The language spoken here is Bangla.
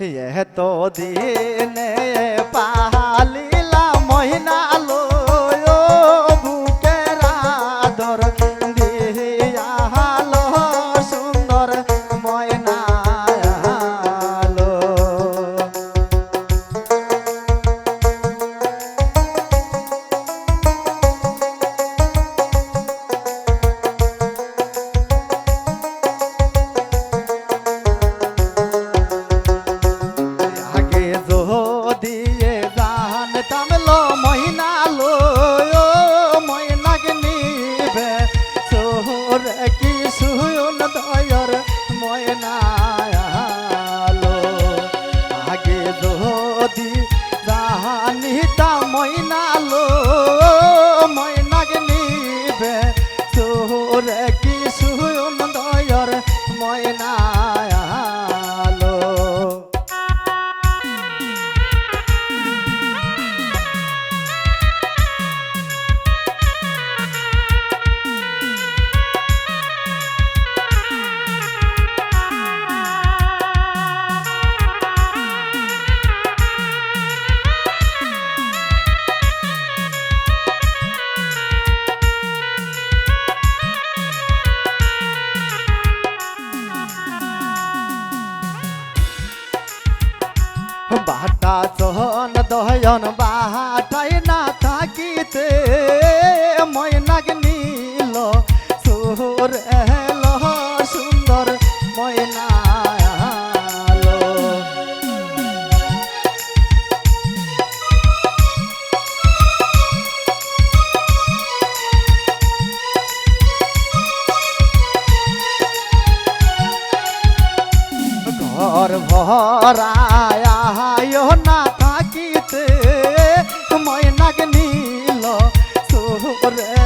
यह तो दीन पा ময় বাটা চহন দহয়ন বাহাটাই না থাকিতে। ময়নাগ নীল সুর এল সুন্দর ময়না ঘর ভরা पर